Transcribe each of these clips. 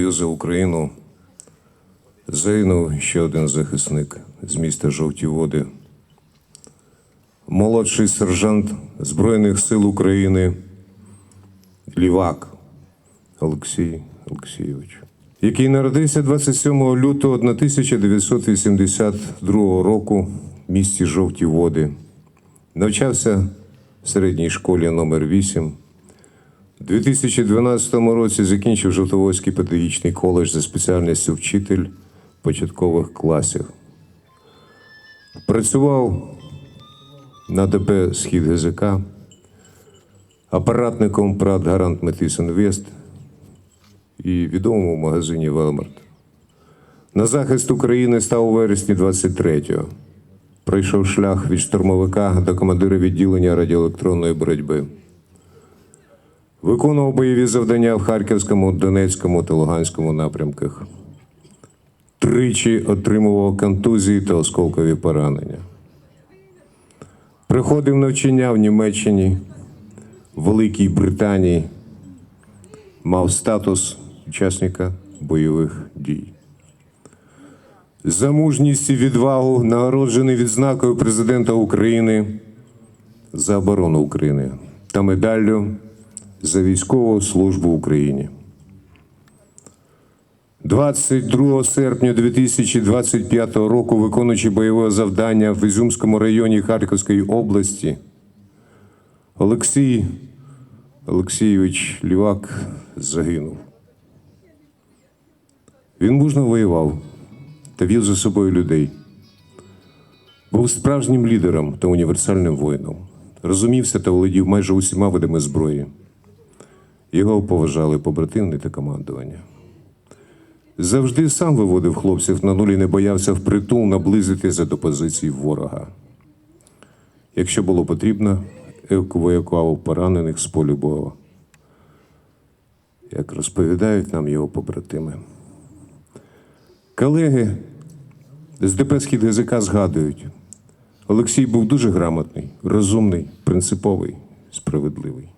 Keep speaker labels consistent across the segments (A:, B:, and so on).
A: за Україну загинув ще один захисник з міста Жовті Води. Молодший сержант Збройних сил України Лівак Олексій Олексійович, який народився 27 лютого 1982 року в місті Жовті Води. Навчався в середній школі номер 8 у 2012 році закінчив Жовтоводський педагогічний коледж за спеціальністю вчитель початкових класів. Працював на ДП Схід ГЗК, апаратником ПРАД Гарант Метис Інвест і відомому магазині Велмарт. На захист України став у вересні 23-го. Пройшов шлях від штурмовика до командира відділення радіоелектронної боротьби. Виконував бойові завдання в Харківському, Донецькому та Луганському напрямках. Тричі отримував контузії та осколкові поранення. Приходив навчання в Німеччині, Великій Британії, мав статус учасника бойових дій. За мужність і відвагу нагороджений відзнакою президента України за оборону України та медаллю за військову службу в Україні. 22 серпня 2025 року, виконуючи бойове завдання в Ізюмському районі Харківської області, Олексій Олексійович Лівак загинув. Він мужно воював та вів за собою людей. Був справжнім лідером та універсальним воїном. Розумівся та володів майже усіма видами зброї. Його поважали побратими та командування. Завжди сам виводив хлопців на нулі, не боявся впритул наблизитися до позицій ворога. Якщо було потрібно, евакуював поранених з полю бою, як розповідають нам його побратими. Колеги з ДП «Схід ГЗК згадують, Олексій був дуже грамотний, розумний, принциповий, справедливий.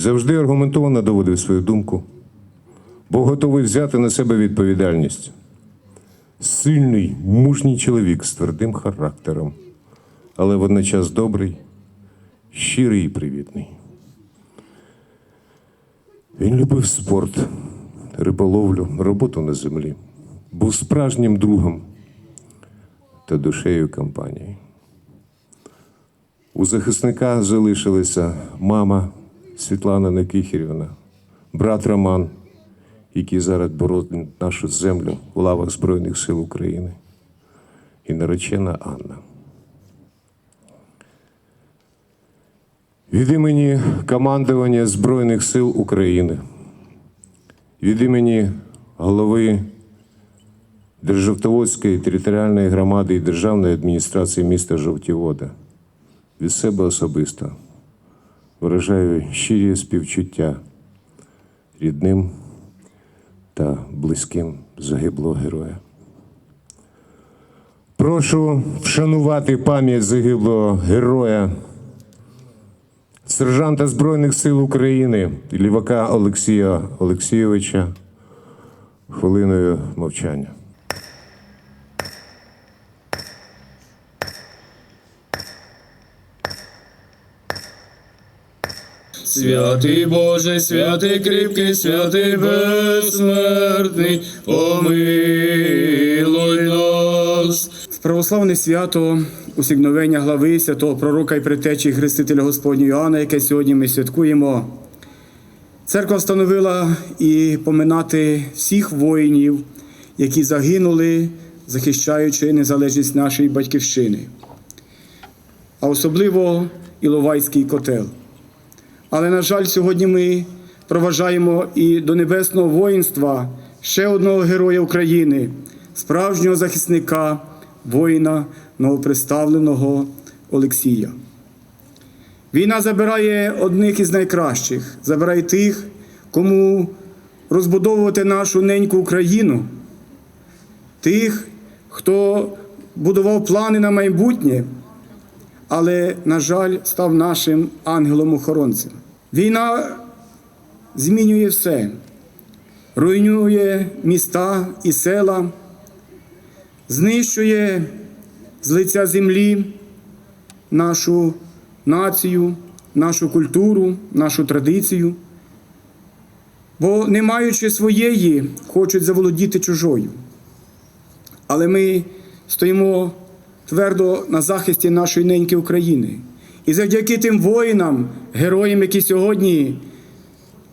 A: Завжди аргументовано доводив свою думку, був готовий взяти на себе відповідальність. Сильний, мужній чоловік з твердим характером, але водночас добрий, щирий і привітний. Він любив спорт, риболовлю, роботу на землі, був справжнім другом та душею компанії. У захисника залишилися мама Світлана Никихірівна, брат Роман, які зараз боронять нашу землю в лавах Збройних сил України, і наречена Анна. Від імені командування Збройних сил України, від імені голови Державтоводської територіальної громади і Державної адміністрації міста Жовтівода від себе особисто виражаю щирі співчуття рідним та близьким загиблого героя. Прошу вшанувати пам'ять загиблого героя, сержанта Збройних сил України, лівака Олексія Олексійовича хвилиною мовчання.
B: Святий Боже, святий кріпкий, святий безсмертний, помилуй нас.
C: В православне свято усігновення глави святого пророка і притечі Хрестителя Господнього Іоанна, яке сьогодні ми святкуємо. Церква встановила і поминати всіх воїнів, які загинули, захищаючи незалежність нашої батьківщини, а особливо Іловайський котел. Але, на жаль, сьогодні ми проважаємо і до небесного воїнства ще одного героя України, справжнього захисника, воїна новоприставленого Олексія. Війна забирає одних із найкращих, забирає тих, кому розбудовувати нашу неньку Україну, тих, хто будував плани на майбутнє, але, на жаль, став нашим ангелом-охоронцем. Війна змінює все. руйнує міста і села, знищує з лиця землі нашу націю, нашу культуру, нашу традицію. Бо, не маючи своєї, хочуть заволодіти чужою. Але ми стоїмо твердо на захисті нашої неньки України. І завдяки тим воїнам, героям, які сьогодні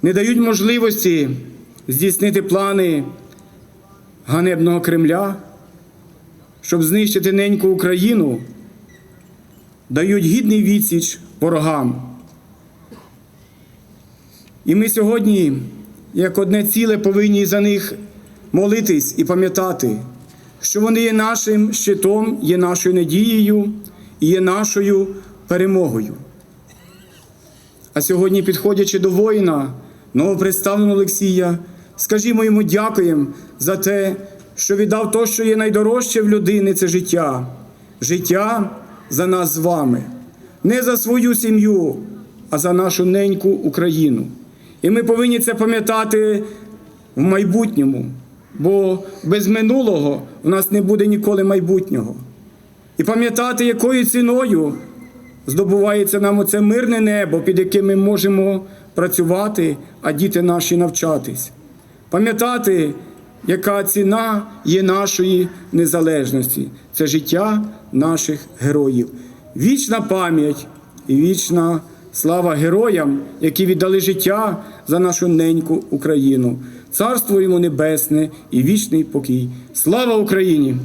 C: не дають можливості здійснити плани ганебного Кремля, щоб знищити неньку Україну, дають гідний відсіч ворогам. І ми сьогодні, як одне ціле, повинні за них молитись і пам'ятати, що вони є нашим щитом, є нашою надією і є нашою перемогою. А сьогодні, підходячи до воїна, новопредставленого Олексія, скажімо йому дякуємо за те, що віддав то, що є найдорожче в людини це життя. Життя за нас з вами, не за свою сім'ю, а за нашу неньку Україну. І ми повинні це пам'ятати в майбутньому, бо без минулого в нас не буде ніколи майбутнього. І пам'ятати, якою ціною здобувається нам оце мирне небо, під яким ми можемо працювати, а діти наші навчатись. Пам'ятати, яка ціна є нашої незалежності. Це життя наших героїв. Вічна пам'ять і вічна слава героям, які віддали життя за нашу неньку Україну. Царство йому небесне і вічний покій. Слава Україні!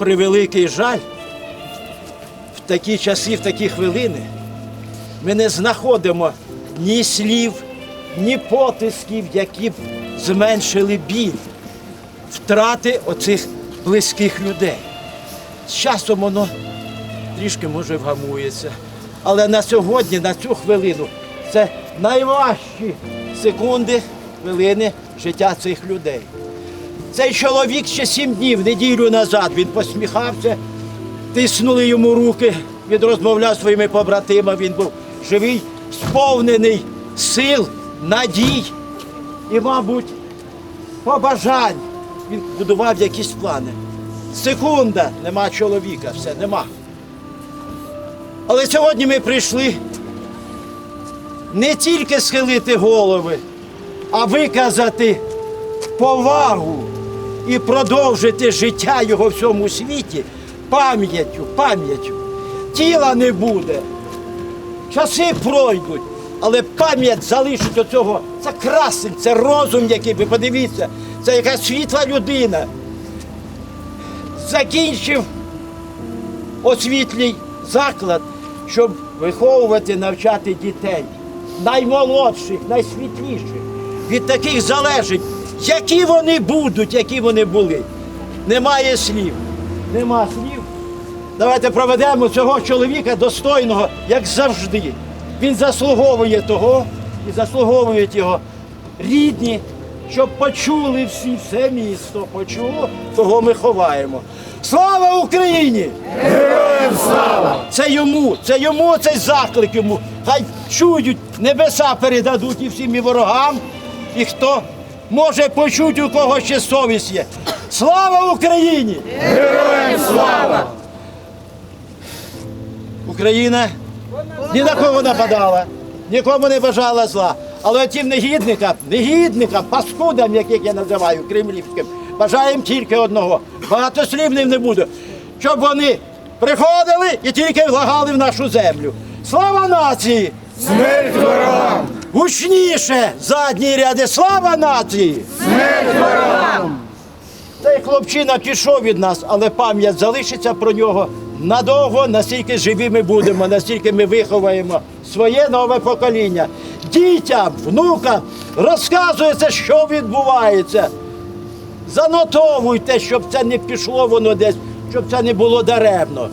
D: Превеликий жаль, в такі часи, в такі хвилини ми не знаходимо ні слів, ні потисків, які б зменшили біль, втрати оцих близьких людей. З часом воно трішки може вгамується. Але на сьогодні, на цю хвилину, це найважчі секунди, хвилини життя цих людей. Цей чоловік ще сім днів, неділю назад, він посміхався, тиснули йому руки, він розмовляв своїми побратимами, він був живий, сповнений сил, надій і, мабуть, побажань. Він будував якісь плани. Секунда, нема чоловіка, все, нема. Але сьогодні ми прийшли не тільки схилити голови, а виказати повагу і продовжити життя його в цьому світі пам'яттю, пам'яттю. Тіла не буде, часи пройдуть, але пам'ять залишить оцього. Це красень, це розум, який ви подивіться, це якась світла людина. Закінчив освітлий заклад, щоб виховувати, навчати дітей, наймолодших, найсвітліших. Від таких залежить, які вони будуть, які вони були. Немає слів. Нема слів. Давайте проведемо цього чоловіка достойного, як завжди. Він заслуговує того і заслуговують його рідні, щоб почули всі, все місто почуло, кого ми ховаємо. Слава Україні! Героям слава! Це йому, це йому цей заклик йому. Хай чують, небеса передадуть і всім і ворогам, і хто може почути, у кого ще совість є. Слава Україні! Героям слава! Україна ні на кого нападала, нікому не бажала зла. Але тим негідникам, негідникам, паскудам, яких я називаю кремлівським, бажаємо тільки одного. Багатослівним не буду. Щоб вони приходили і тільки влагали в нашу землю. Слава нації!
B: Смерть ворогам!
D: Гучніше задні ряди! Слава нації!
B: Смерть ворогам!
D: Цей хлопчина пішов від нас, але пам'ять залишиться про нього надовго, настільки живі ми будемо, настільки ми виховаємо своє нове покоління. Дітям, внукам розказується, що відбувається. Занотовуйте, щоб це не пішло воно десь, щоб це не було даремно.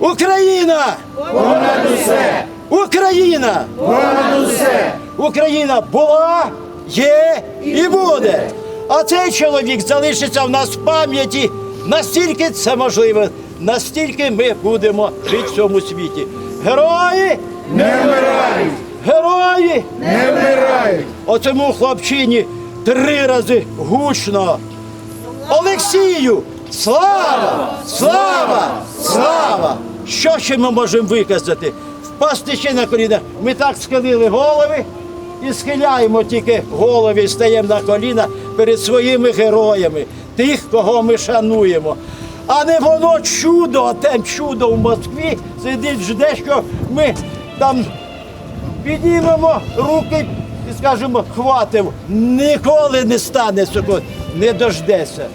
D: Україна!
B: Понад усе!
D: Україна!
B: Понад усе!
D: Україна була, є і буде. А цей чоловік залишиться в нас в пам'яті настільки це можливо, настільки ми будемо жити в цьому світі. Герої!
B: Не вмирають!
D: Герої!
B: Не вмирають!
D: Оцьому хлопчині три рази гучно. Олексію! Слава! Слава! Слава! Що ще ми можемо виказати? Впасти ще на коліна. Ми так схилили голови і схиляємо тільки голови, і стаємо на коліна перед своїми героями, тих, кого ми шануємо. А не воно чудо, а те чудо в Москві сидить, жде, що ми там піднімемо руки і скажемо, хватив, ніколи не стане не дождеться.